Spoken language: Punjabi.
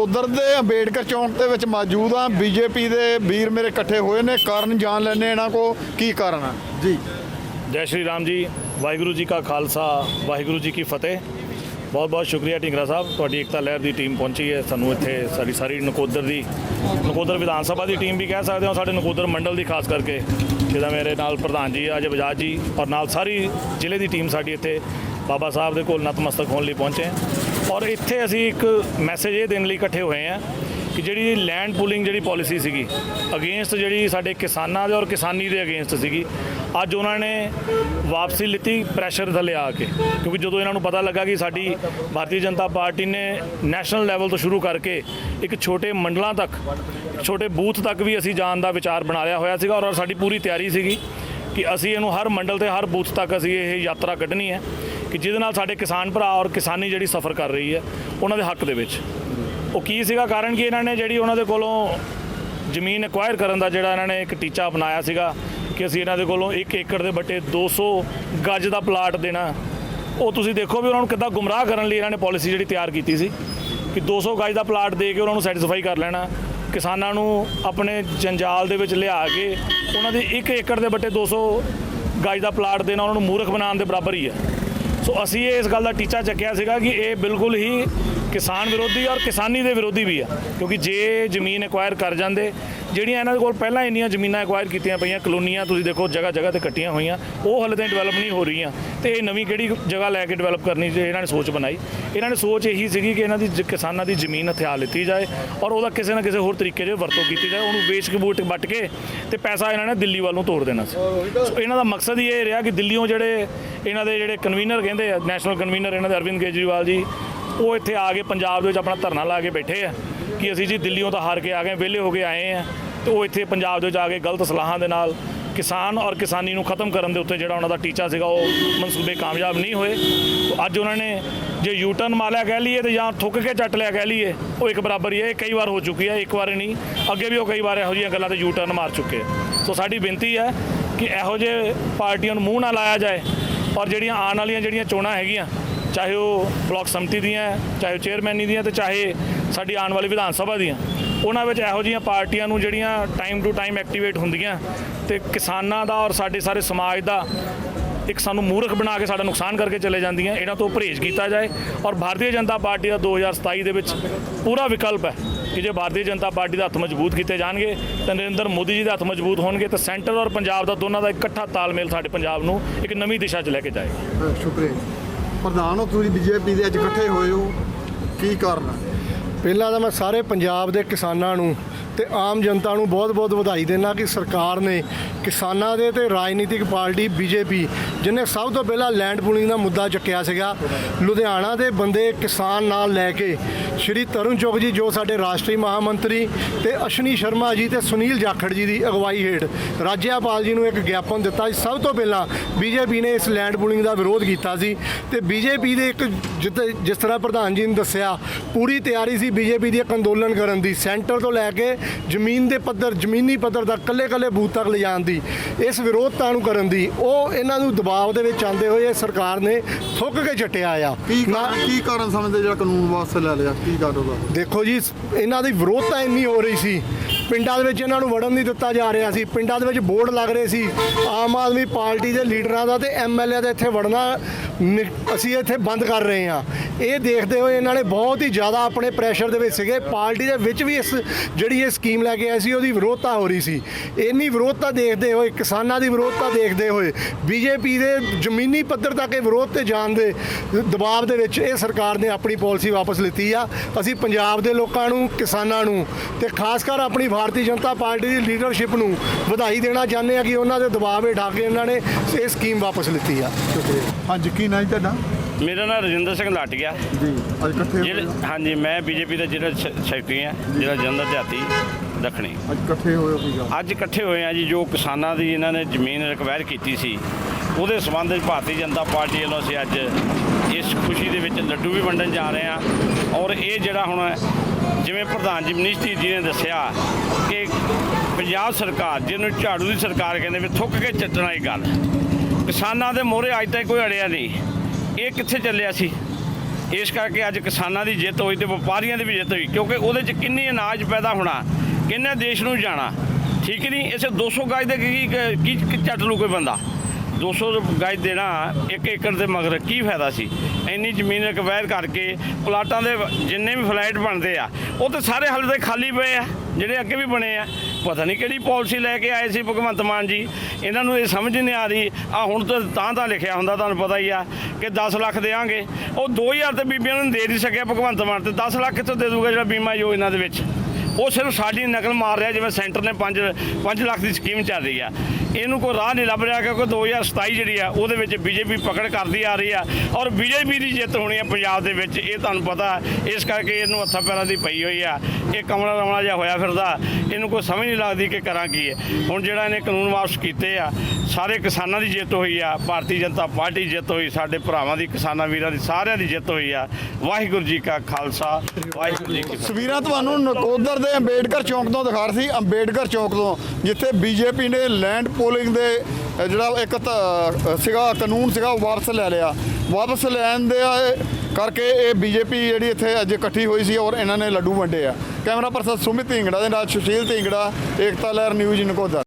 ਨਕੋਦਰ ਦੇ ਅੰਬੇਡਕਰ ਚੌਂਕ ਦੇ ਵਿੱਚ ਮੌਜੂਦ ਆ ਬੀਜੇਪੀ ਦੇ ਵੀਰ ਮੇਰੇ ਇਕੱਠੇ ਹੋਏ ਨੇ। ਕਾਰਨ ਜਾਣ ਲੈਣੇ ਇਹਨਾਂ ਕੋ ਕੀ ਕਾਰਨ ਆ? ਜੀ। ਜੈ ਸ਼੍ਰੀ ਰਾਮ ਜੀ। ਵਾਹਿਗੁਰੂ ਜੀ ਕਾ ਖਾਲਸਾ, ਵਾਹਿਗੁਰੂ ਜੀ ਕੀ ਫਤਿਹ। ਬਹੁਤ ਬਹੁਤ ਸ਼ੁਕਰੀਆ ਢਿੰਗਰਾ ਸਾਹਿਬ। ਤੁਹਾਡੀ ਏਕਤਾ ਲਹਿਰ ਦੀ ਟੀਮ ਪਹੁੰਚੀ ਹੈ। ਸਾਨੂੰ ਇੱਥੇ ਸਾਡੀ ਸਾਰੀ ਨਕੋਦਰ ਦੀ, ਨਕੋਦਰ ਵਿਧਾਨ ਸਭਾ ਦੀ ਟੀਮ ਵੀ ਕਹਿ ਸਕਦੇ ਹਾਂ। ਸਾਡੇ ਨਕੋਦਰ ਮੰਡਲ ਦੀ ਖਾਸ ਕਰਕੇ ਜਿਹਦਾ ਮੇਰੇ ਨਾਲ ਪ੍ਰਧਾਨ ਜੀ ਅਜੇ ਬਜਾਜ ਜੀ, ਔਰ ਨਾਲ ਸਾਰੀ ਜ਼ਿਲ੍ਹੇ ਦੀ ਟੀਮ ਸਾਡੀ ਇੱਥੇ ਬਾਬਾ ਸਾਹਿਬ ਦੇ ਕੋਲ ਨਤਮਸਤਕ ਹੋਣ ਲਈ ਪਹੁੰਚੇ ਔਰ ਇੱਥੇ ਅਸੀਂ ਇੱਕ ਮੈਸੇਜ ਇਹ ਦੇਣ ਲਈ ਇਕੱਠੇ ਹੋਏ ਹਾਂ ਕਿ ਜਿਹੜੀ ਲੈਂਡ ਪੂਲਿੰਗ ਜਿਹੜੀ ਪਾਲਿਸੀ ਸੀਗੀ ਅਗੇਂਸਟ ਜਿਹੜੀ ਸਾਡੇ ਕਿਸਾਨਾਂ ਦੇ ਔਰ ਕਿਸਾਨੀ ਦੇ ਅਗੇਂਸਟ ਸੀਗੀ, ਅੱਜ ਉਹਨਾਂ ਨੇ ਵਾਪਸੀ ਲਿੱਤੀ ਪ੍ਰੈਸ਼ਰ ਥੱਲੇ ਆ ਕੇ। ਕਿਉਂਕਿ ਜਦੋਂ ਇਹਨਾਂ ਨੂੰ ਪਤਾ ਲੱਗਾ ਕਿ ਸਾਡੀ ਭਾਰਤੀ ਜਨਤਾ ਪਾਰਟੀ ਨੇ ਨੈਸ਼ਨਲ ਲੈਵਲ ਤੋਂ ਸ਼ੁਰੂ ਕਰਕੇ ਇੱਕ ਛੋਟੇ ਮੰਡਲਾਂ ਤੱਕ, ਛੋਟੇ ਬੂਥ ਤੱਕ ਵੀ ਅਸੀਂ ਜਾਣ ਦਾ ਵਿਚਾਰ ਬਣਾ ਲਿਆ ਹੋਇਆ ਸੀਗਾ ਔਰ ਸਾਡੀ ਪੂਰੀ ਤਿਆਰੀ ਸੀਗੀ। ਕਿ ਅਸੀਂ ਇਹਨੂੰ ਹਰ ਮੰਡਲ ਤੇ ਹਰ ਬੂਥ ਤੱਕ ਅਸੀਂ ਇਹ ਯਾਤਰਾ ਕੱਢਣੀ ਹੈ ਕਿ ਜਿਹਦੇ ਨਾਲ ਸਾਡੇ ਕਿਸਾਨ ਭਰਾ ਔਰ ਕਿਸਾਨੀ ਜਿਹੜੀ ਸਫ਼ਰ ਕਰ ਰਹੀ ਹੈ, ਉਹਨਾਂ ਦੇ ਹੱਕ ਦੇ ਵਿੱਚ। ਉਹ ਕੀ ਸੀਗਾ ਕਾਰਨ ਕਿ ਇਹਨਾਂ ਨੇ ਜਿਹੜੀ ਉਹਨਾਂ ਦੇ ਕੋਲੋਂ ਜ਼ਮੀਨ ਐਕਵਾਇਰ ਕਰਨ ਦਾ ਜਿਹੜਾ ਇਹਨਾਂ ਨੇ ਇੱਕ ਟੀਚਾ ਅਪਣਾਇਆ ਸੀਗਾ ਕਿ ਅਸੀਂ ਇਹਨਾਂ ਦੇ ਕੋਲੋਂ 1 ਏਕੜ ਦੇ ਬੱਟੇ 200 ਗੱਜ ਦਾ ਪਲਾਟ ਦੇਣਾ। ਉਹ ਤੁਸੀਂ ਦੇਖੋ ਵੀ ਉਹਨਾਂ ਨੂੰ ਕਿੱਦਾਂ ਗੁੰਮਰਾਹ ਕਰਨ ਲਈ ਇਹਨਾਂ ਨੇ ਪਾਲਿਸੀ ਜਿਹੜੀ ਤਿਆਰ ਕੀਤੀ ਸੀ ਕਿ 200 ਗੱਜ ਦਾ ਪਲਾਟ ਦੇ ਕੇ ਉਹਨਾਂ ਨੂੰ ਸੈਟੀਸਫਾਈ ਕਰ ਲੈਣਾ। ਕਿਸਾਨਾਂ ਨੂੰ ਆਪਣੇ ਜੰਜਾਲ ਦੇ ਵਿੱਚ ਲਿਆ ਕੇ ਉਹਨਾਂ ਦੀ 1 ਏਕੜ ਦੇ ਬੱਟੇ 200 ਗੱਜ ਦਾ ਪਲਾਟ ਦੇਣਾ ਉਹਨਾਂ ਨੂੰ ਮੂਰਖ ਬਣਾਉਣ ਦੇ ਬਰਾਬਰ ਹੀ ਹੈ। ਸੋ ਅਸੀਂ ਇਹ ਇਸ ਗੱਲ ਦਾ ਟੀਚਾ ਚੱਕਿਆ ਸੀਗਾ ਕਿ ਇਹ ਬਿਲਕੁਲ ਹੀ ਕਿਸਾਨ ਵਿਰੋਧੀ ਔਰ ਕਿਸਾਨੀ ਦੇ ਵਿਰੋਧੀ ਵੀ ਆ ਕਿਉਂਕਿ ਜੇ ਜ਼ਮੀਨ ਐਕਵਾਇਰ ਕਰ ਜਾਂਦੇ ਜਿਹੜੀਆਂ ਇਹਨਾਂ ਦੇ ਕੋਲ ਪਹਿਲਾਂ ਇੰਨੀਆਂ ਜ਼ਮੀਨਾਂ ਐਕਵਾਇਰ ਕੀਤੀਆਂ ਪਈਆਂ, ਕਲੋਨੀਆਂ, ਤੁਸੀਂ ਦੇਖੋ, ਜਗ੍ਹਾ ਜਗ੍ਹਾ ਤੇ ਕੱਟੀਆਂ ਹੋਈਆਂ, ਉਹ ਹਲੇ ਤਾਈਂ ਡਿਵੈਲਪ ਨਹੀਂ ਹੋ ਰਹੀਆਂ। ਤੇ ਇਹ ਨਵੀਂ ਕਿਹੜੀ ਜਗ੍ਹਾ ਲੈ ਕੇ ਡਿਵੈਲਪ ਕਰਨੀ ਜੇ ਇਹਨਾਂ ਨੇ ਸੋਚ ਬਣਾਈ। ਇਹਨਾਂ ਨੇ ਸੋਚ ਇਹੀ ਸੀਗੀ ਕਿ ਇਹਨਾਂ ਦੀ ਜ- ਕਿਸਾਨਾਂ ਦੀ ਜ਼ਮੀਨ ਹਥਿਆਰ ਲਿੱਤੀ ਜਾਏ ਔਰ ਉਹਦਾ ਕਿਸੇ ਨਾ ਕਿਸੇ ਹੋਰ ਤਰੀਕੇ 'ਚ ਵਰਤੋਂ ਕੀਤੀ ਜਾਏ। ਉਹਨੂੰ ਵੇਚ ਕੇ ਬੂਟ ਵੱਟ ਕੇ ਤੇ ਪੈਸਾ ਇਹਨਾਂ ਨੇ ਦਿੱਲੀ ਵੱਲ ਨੂੰ ਤੋੜ ਦੇਣਾ ਸੀ। ਸੋ ਇਹਨਾਂ ਦਾ ਮਕਸਦ ਹੀ ਇਹ ਰਿਹਾ ਕਿ ਦਿੱਲੀੋਂ ਜਿਹੜੇ ਇਹਨਾਂ ਦੇ ਜਿਹੜੇ ਕਨਵੀਨਰ ਕਹਿੰਦੇ ਆ ਨੈਸ਼ਨਲ ਕਨਵੀਨਰ ਇਹਨਾਂ ਦੇ ਅਰਵਿੰਦ ਕੇਜਰੀਵਾਲ ਜੀ, ਉਹ ਇੱਥੇ ਆ ਕੇ ਪੰਜਾਬ ਦੇ ਵਿੱਚ ਆਪਣਾ ਧਰਨਾ ਲਾ ਕੇ ਬੈਠੇ ਆ। ਕਿ ਅਸੀਂ ਜੀ ਦਿੱਲੀੋਂ ਤਾਂ ਹਾਰ ਕੇ ਆ ਗਏ, ਵਿਹਲੇ ਹੋ ਕੇ ਆਏ ਆ ਤੇ ਉਹ ਇੱਥੇ ਪੰਜਾਬ ਦੇ ਵਿੱਚ ਆ ਕੇ ਗਲਤ ਸਲਾਹਾਂ ਦੇ ਨਾਲ ਕਿਸਾਨ ਔਰ ਕਿਸਾਨੀ ਨੂੰ ਖਤਮ ਕਰਨ ਦੇ ਉੱਤੇ ਜਿਹੜਾ ਉਹਨਾਂ ਦਾ ਟੀਚਾ ਸੀਗਾ, ਉਹ ਮਨਸੂਬੇ ਕਾਮਯਾਬ ਨਹੀਂ ਹੋਏ। ਅੱਜ ਉਹਨਾਂ ਨੇ ਜੇ ਯੂ ਟਰਨ ਮਾਰਿਆ ਕਹਿ ਲਈਏ ਤੇ ਜਾਂ ਥੁੱਕ ਕੇ ਚੱਟ ਲਿਆ ਕਹਿ ਲਈਏ, ਉਹ ਇੱਕ ਬਰਾਬਰ ਹੀ ਹੈ, ਇਹ ਕਈ ਵਾਰ ਹੋ ਚੁੱਕੀ ਹੈ, ਇੱਕ ਵਾਰ ਨਹੀਂ, ਅੱਗੇ ਵੀ ਉਹ ਕਈ ਵਾਰ ਇਹੋ ਜਿਹੀਆਂ ਗੱਲਾਂ ਤੇ ਯੂ ਟਰਨ ਮਾਰ ਚੁੱਕੇ ਸੋ ਸਾਡੀ ਬੇਨਤੀ ਹੈ ਕਿ ਇਹੋ ਜਿਹੇ ਪਾਰਟੀਆਂ ਨੂੰ ਮੂੰਹ ਨਾ ਲਾਇਆ ਜਾਏ ਔਰ ਜਿਹੜੀਆਂ ਆਉਣ ਵਾਲੀਆਂ ਜਿਹੜੀਆਂ ਚੋਣਾਂ ਹੈਗੀਆਂ ਚਾਹੇ ਉਹ ਬਲਾਕ ਸੰਮਤੀ ਦੀਆਂ ਚਾਹੇ ਉਹ ਚੇਅਰਮੈਨੀ ਦੀਆਂ ਤੇ ਚਾਹੇ ਸਾਡੀ ਆਉਣ ਵਾਲੀ ਵਿਧਾਨ ਸਭਾ ਦੀਆਂ। ਉਹਨਾਂ ਵਿੱਚ ਇਹੋ ਜਿਹੀਆਂ ਪਾਰਟੀਆਂ ਨੂੰ ਜਿਹੜੀਆਂ ਟਾਈਮ ਟੂ ਟਾਈਮ ਐਕਟੀਵੇਟ ਹੁੰਦੀਆਂ, ਤੇ ਕਿਸਾਨਾਂ ਦਾ ਔਰ ਸਾਡੇ ਸਾਰੇ ਸਮਾਜ ਦਾ ਇੱਕ ਸਾਨੂੰ ਮੂਰਖ ਬਣਾ ਕੇ ਸਾਡਾ ਨੁਕਸਾਨ ਕਰਕੇ ਚਲੇ ਜਾਂਦੀਆਂ, ਇਹਨਾਂ ਤੋਂ ਪਰਹੇਜ਼ ਕੀਤਾ ਜਾਏ। ਔਰ ਭਾਰਤੀ ਜਨਤਾ ਪਾਰਟੀ ਦਾ 2027 ਦੇ ਵਿੱਚ ਪੂਰਾ ਵਿਕਲਪ ਹੈ ਕਿ ਜੇ ਭਾਰਤੀ ਜਨਤਾ ਪਾਰਟੀ ਦਾ ਹੱਥ ਮਜ਼ਬੂਤ ਕੀਤੇ ਜਾਣਗੇ, ਤਾਂ ਨਰਿੰਦਰ ਮੋਦੀ ਜੀ ਦੇ ਹੱਥ ਮਜ਼ਬੂਤ ਹੋਣਗੇ, ਤਾਂ ਸੈਂਟਰ ਔਰ ਪੰਜਾਬ ਦਾ ਦੋਨਾਂ ਦਾ ਇਕੱਠਾ ਤਾਲਮੇਲ ਸਾਡੇ ਪੰਜਾਬ ਨੂੰ ਇੱਕ ਨਵੀਂ ਦਿਸ਼ਾ 'ਚ ਲੈ ਕੇ ਜਾਏਗਾ। ਸ਼ੁਕਰੀਆ ਪ੍ਰਧਾਨ ਹੋ, ਤੁਸੀਂ ਬੀਜੇਪੀ ਦੇ ਅੱਜ ਇਕੱਠੇ ਹੋਏ ਹੋ, ਕੀ ਕਾਰਨ ਆ ਪਹਿਲਾਂ ਤਾਂ ਮੈਂ ਸਾਰੇ ਪੰਜਾਬ ਦੇ ਕਿਸਾਨਾਂ ਨੂੰ ਤੇ ਆਮ ਜਨਤਾ ਨੂੰ ਬਹੁਤ-ਬਹੁਤ ਵਧਾਈ ਦੇਣਾ ਕਿ ਸਰਕਾਰ ਨੇ ਕਿਸਾਨਾਂ ਦੇ ਤੇ ਰਾਜਨੀਤਿਕ ਪਾਰਟੀ ਬੀਜੇਪੀ ਜਿਹਨੇ ਸਭ ਤੋਂ ਪਹਿਲਾਂ ਲੈਂਡ ਪੂਲਿੰਗ ਦਾ ਮੁੱਦਾ ਚੱਕਿਆ ਸੀਗਾ, ਲੁਧਿਆਣਾ ਦੇ ਬੰਦੇ ਕਿਸਾਨ ਨਾਲ ਲੈ ਕੇ ਸ਼੍ਰੀ ਤਰੁਣ ਚੁਗ ਜੀ, ਜੋ ਸਾਡੇ ਰਾਸ਼ਟਰੀ ਮਹਾਮੰਤਰੀ ਤੇ ਅਸ਼ਨੀ ਸ਼ਰਮਾ ਜੀ ਤੇ ਸੁਨੀਲ ਜਾਖੜ ਜੀ ਦੀ ਅਗਵਾਈ ਹੇਠ ਰਾਜਿਆਪਾਲ ਜੀ ਨੂੰ ਇੱਕ ਗਿਆਪਨ ਦਿੱਤਾ ਸੀ। ਸਭ ਤੋਂ ਪਹਿਲਾਂ ਬੀਜੇਪੀ ਨੇ ਇਸ ਲੈਂਡ ਪੂਲਿੰਗ ਦਾ ਵਿਰੋਧ ਕੀਤਾ ਸੀ ਤੇ ਬੀਜੇਪੀ ਦੇ ਇੱਕ ਜਿੱਥੇ- ਜਿਸ ਤਰ੍ਹਾਂ ਪ੍ਰਧਾਨ ਜੀ ਨੇ ਦੱਸਿਆ, ਪੂਰੀ ਤਿਆਰੀ ਸੀ ਬੀਜੇਪੀ ਦੀ ਇੱਕ ਅੰਦੋਲਨ ਕਰਨ ਦੀ ਸੈਂਟਰ ਤੋਂ ਲੈ ਕੇ ਜ਼ਮੀਨ ਦੇ ਪੱਧਰ ਜ਼ਮੀਨੀ ਪੱਧਰ ਤੱਕ ਕੱਲੇ-ਕੱਲੇ ਬੂਥ ਤੱਕ ਲਿਜਾਣ ਦੀ ਇਸ ਵਿਰੋਧਤਾ ਨੂੰ ਕਰਨ ਦੀ ਉਹ ਇਹਨਾਂ ਨੂੰ ਦਬਾਅ ਦੇ ਵਿੱਚ ਆਂਦੇ ਹੋਏ ਸਰਕਾਰ ਨੇ ਥੁੱਕ ਕੇ ਛੱਟਿਆ ਆ। ਕੀ ਕਾਰਨ ਕੀ ਕਾਰਨ ਸਮਝਦੇ ਜਿਹੜਾ ਕਾਨੂੰਨ ਵਾਸਤੇ ਲੈ ਲਿਆ? ਕੀ ਕਾਰਨ ਉਹਦਾ ਦੇਖੋ ਜੀ ਇਹਨਾਂ ਦੀ ਵਿਰੋਧਤਾ ਇੰਨੀ ਹੋ ਰਹੀ ਸੀ ਪਿੰਡਾਂ ਦੇ ਵਿੱਚ ਇਹਨਾਂ ਨੂੰ ਵੜਨ ਨਹੀਂ ਦਿੱਤਾ ਜਾ ਰਿਹਾ ਸੀ। ਪਿੰਡਾਂ ਦੇ ਵਿੱਚ ਬੋਰਡ ਲੱਗ ਰਹੇ ਸੀ। ਆਮ ਆਦਮੀ ਪਾਰਟੀ ਦੇ ਲੀਡਰਾਂ ਦਾ ਤੇ ਐਮਐਲਏ ਦਾ ਇੱਥੇ ਵੜਨਾ ਨਿ- ਅਸੀਂ ਇੱਥੇ ਬੰਦ ਕਰ ਰਹੇ ਹਾਂ। ਇਹ ਦੇਖਦੇ ਹੋਏ ਇਹਨਾਂ ਨੇ ਬਹੁਤ ਹੀ ਜ਼ਿਆਦਾ ਆਪਣੇ ਪ੍ਰੈਸ਼ਰ ਦੇ ਵਿੱਚ ਸੀਗੇ। ਪਾਰਟੀ ਦੇ ਵਿੱਚ ਵੀ ਇਸ, ਜਿਹੜੀ ਇਹ ਸਕੀਮ ਲੈ ਕੇ ਆਏ ਸੀ, ਉਹਦੀ ਵਿਰੋਧਤਾ ਹੋ ਰਹੀ ਸੀ। ਇੰਨੀ ਵਿਰੋਧਤਾ ਦੇਖਦੇ ਹੋਏ, ਕਿਸਾਨਾਂ ਦੀ ਵਿਰੋਧਤਾ ਦੇਖਦੇ ਹੋਏ ਬੀਜੇਪੀ ਦੇ ਜ਼ਮੀਨੀ ਪੱਧਰ ਤੱਕ ਇਹ ਵਿਰੋਧ ਤੇ ਜਾਣ ਦੇ ਦਬਾਅ ਦੇ ਵਿੱਚ ਇਹ ਸਰਕਾਰ ਨੇ ਆਪਣੀ ਪਾਲਿਸੀ ਵਾਪਸ ਲਿੱਤੀ ਆ। ਅਸੀਂ ਪੰਜਾਬ ਦੇ ਲੋਕਾਂ ਨੂੰ, ਕਿਸਾਨਾਂ ਨੂੰ ਤੇ ਖਾਸ ਕਰ ਆਪਣੀ ਭਾਰਤੀ ਜਨਤਾ ਪਾਰਟੀ ਦੀ ਲੀਡਰਸ਼ਿਪ ਨੂੰ ਵਧਾਈ ਦੇਣਾ ਚਾਹੁੰਦੇ ਆ ਕਿ ਉਹਨਾਂ ਦੇ ਦਬਾਅ ਹੇਠ ਆ ਕੇ ਇਹਨਾਂ ਨੇ ਇਹ ਸਕੀਮ ਵਾਪਸ ਲਿੱਤੀ ਆ। ਸ਼ੁਕਰੀਆ। ਹਾਂਜੀ ਕੀ ਨਾਂ ਜੀ ਤੁਹਾਡਾ? ਮੇਰਾ ਨਾਮ ਰਜਿੰਦਰ ਸਿੰਘ ਲਾਟੀਆ। ਜੀ ਅੱਜ ਇਕੱਠੇ ਹੋਏ ਜਿਹੜੇ ਹੋ? ਹਾਂਜੀ ਮੈਂ ਬੀਜੇਪੀ ਦਾ ਜਿਹੜਾ ਸੈਕਟਰੀ ਆ ਜਿਹੜਾ ਜਨਰਲ ਦਿਹਾਤੀ ਦੱਖਣੀ। ਅੱਜ ਇਕੱਠੇ ਹੋਏ ਹੋ ਕੀ ਗੱਲ ਅੱਜ ਇਕੱਠੇ ਹੋਏ ਆ ਜੀ ਜੋ ਕਿਸਾਨਾਂ ਦੀ ਇਹਨਾਂ ਨੇ ਜ਼ਮੀਨ ਰਿਕਵਾਇਰ ਕੀਤੀ ਸੀ ਉਹਦੇ ਸੰਬੰਧ ਵਿੱਚ ਭਾਰਤੀ ਜਨਤਾ ਪਾਰਟੀ ਵੱਲੋਂ ਅਸੀਂ ਅੱਜ ਇਸ ਖੁਸ਼ੀ ਦੇ ਵਿੱਚ ਲੱਡੂ ਵੀ ਵੰਡਣ ਜਾ ਰਹੇ ਆ। ਔਰ ਇਹ ਜਿਹੜਾ ਹੁਣ ਜਿਵੇਂ ਪ੍ਰਧਾਨ ਜੀ ਮਨੀਸ਼ ਧੀਰ ਜੀ ਨੇ ਦੱਸਿਆ ਕਿ ਪੰਜਾਬ ਸਰਕਾਰ, ਜਿਹਨੂੰ ਝਾੜੂ ਦੀ ਸਰਕਾਰ ਕਹਿੰਦੇ ਵੀ ਥੁੱਕ ਕੇ ਚੱਟਣਾ ਇਹ ਗੱਲ। ਕਿਸਾਨਾਂ ਦੇ ਮੋਹਰੇ ਅੱਜ ਤੱਕ ਕੋਈ ਅੜਿਆ ਨਹੀਂ। ਇਹ ਕਿੱਥੇ ਚੱਲਿਆ ਸੀ? ਇਸ ਕਰਕੇ ਅੱਜ ਕਿਸਾਨਾਂ ਦੀ ਜਿੱਤ ਹੋਈ ਤੇ ਵਪਾਰੀਆਂ ਦੀ ਵੀ ਜਿੱਤ ਹੋਈ, ਕਿਉਂਕਿ ਉਹਦੇ 'ਚ ਕਿੰਨੀ ਅਨਾਜ ਪੈਦਾ ਹੋਣਾ, ਕਿੰਨੇ ਦੇਸ਼ ਨੂੰ ਜਾਣਾ। ਠੀਕ ਨਹੀਂ? ਇਸੇ 200 ਗਾਜ ਦੇ ਕੀ ਕੀ ਚੱਟ ਲੂ ਕੋਈ ਬੰਦਾ? 200 ਗਾਜ ਦੇਣਾ ਇੱਕ ਏਕੜ ਦੇ ਮਗਰ ਕੀ ਫਾਇਦਾ ਸੀ? ਇੰਨੀ ਜ਼ਮੀਨ ਰਿਕਵਾਇਰ ਕਰਕੇ ਪਲਾਟਾਂ ਦੇ ਜਿੰਨੇ ਵੀ ਫਲੈਟ ਬਣਦੇ ਆ, ਉਹ ਤਾਂ ਸਾਰੇ ਹਾਲੇ ਤੱਕ ਖਾਲੀ ਪਏ ਆ, ਜਿਹੜੇ ਅੱਗੇ ਵੀ ਬਣੇ ਆ। ਪਤਾ ਨਹੀਂ ਕਿਹੜੀ ਪਾਲਿਸੀ ਲੈ ਕੇ ਆਏ ਸੀ ਭਗਵੰਤ ਮਾਨ ਜੀ। ਇਹਨਾਂ ਨੂੰ ਇਹ ਸਮਝ ਨਹੀਂ ਆ ਰਹੀ ਆ ਹੁਣ ਤਾਂ ਤਾਂ ਤਾਂ ਲਿਖਿਆ ਹੁੰਦਾ, ਤੁਹਾਨੂੰ ਪਤਾ ਹੀ ਆ, ਕਿ 10 ਲੱਖ ਦੇਾਂਗੇ। ਉਹ 2000 ਤੇ ਬੀਬੀਆਂ ਨੂੰ ਦੇ ਨਹੀਂ ਸਕਿਆ ਭਗਵੰਤ ਮਾਨ ਤੇ 10 ਲੱਖ ਕਿੱਥੋਂ ਦੇ ਦੂਗਾ ਜਿਹੜਾ ਬੀਮਾ ਯੋਜਨਾ ਦੇ ਵਿੱਚ। ਉਹ ਸਿਰਫ ਸਾਡੀ ਨਕਲ ਮਾਰ ਰਿਹਾ, ਜਿਵੇਂ ਸੈਂਟਰ ਨੇ 5 5 ਲੱਖ ਦੀ ਸਕੀਮ ਚੱਲ ਰਹੀ ਆ। ਇਹਨੂੰ ਕੋਈ ਰਾਹ ਨਹੀਂ ਲੱਭ ਰਿਹਾ ਕਿਉਂਕਿ 2027 ਜਿਹੜੀ ਆ, ਉਹਦੇ ਵਿੱਚ ਬੀਜੇਪੀ ਪਕੜ ਕਰਦੀ ਆ ਰਹੀ ਆ ਔਰ ਬੀਜੇਪੀ ਦੀ ਜਿੱਤ ਹੋਣੀ ਆ ਪੰਜਾਬ ਦੇ ਵਿੱਚ, ਇਹ ਤੁਹਾਨੂੰ ਪਤਾ। ਇਸ ਕਰਕੇ ਇਹਨੂੰ ਹੱਥਾਂ ਪੈਰਾਂ ਦੀ ਪਈ ਹੋਈ ਆ। ਇਹ ਕਮਲਾ ਰਮਲਾ ਜਿਹਾ ਹੋਇਆ ਫਿਰਦਾ, ਇਹਨੂੰ ਕੋਈ ਸਮਝ ਨਹੀਂ ਲੱਗਦੀ ਕਿ ਕਰਾਂ ਕੀ ਹੈ ਹੁਣ ਜਿਹੜਾ ਇਹਨੇ ਕਾਨੂੰਨ ਵਾਪਸ ਕੀਤੇ ਆ, ਸਾਰੇ ਕਿਸਾਨਾਂ ਦੀ ਜਿੱਤ ਹੋਈ ਆ, ਭਾਰਤੀ ਜਨਤਾ ਪਾਰਟੀ ਜਿੱਤ ਹੋਈ, ਸਾਡੇ ਭਰਾਵਾਂ ਦੀ, ਕਿਸਾਨਾਂ ਵੀਰਾਂ ਦੀ, ਸਾਰਿਆਂ ਦੀ ਜਿੱਤ ਹੋਈ ਆ। ਵਾਹਿਗੁਰੂ ਜੀ ਕਾ ਖਾਲਸਾ, ਵਾਹਿਗੁਰੂ ਜੀ ਕੀ ਤਸਵੀਰਾਂ ਤੁਹਾਨੂੰ ਨਕੋਦਰ ਦੇ ਅੰਬੇਡਕਰ ਚੌਂਕ ਤੋਂ ਦਿਖਾ ਰਹੀ ਸੀ, ਅੰਬੇਡਕਰ ਚੌਂਕ ਤੋਂ, ਜਿੱਥੇ ਬੀਜੇਪੀ ਨੇ ਲੈਂਡ ਪੋਲਿੰਗ ਦੇ ਜਿਹੜਾ ਇੱਕ ਤਾਂ ਸੀਗਾ, ਕਾਨੂੰਨ ਸੀਗਾ, ਉਹ ਵਾਪਸ ਲੈ ਲਿਆ। ਵਾਪਸ ਲੈਣ ਦੇ ਕਰਕੇ ਇਹ ਬੀਜੇਪੀ ਜਿਹੜੀ ਇੱਥੇ ਅੱਜ ਇਕੱਠੀ ਹੋਈ ਸੀ ਔਰ ਇਹਨਾਂ ਨੇ ਲੱਡੂ ਵੰਡੇ ਆ। ਕੈਮਰਾ ਪਰਸਨ ਸੁਮਿਤ ਢਿੰਗੜਾ ਦੇ ਨਾਲ ਸੁਸ਼ੀਲ ਢਿੰਗੜਾ, ਏਕਤਾ ਲਹਿਰ ਨਿਊਜ਼ ਨਕੋਦਰ।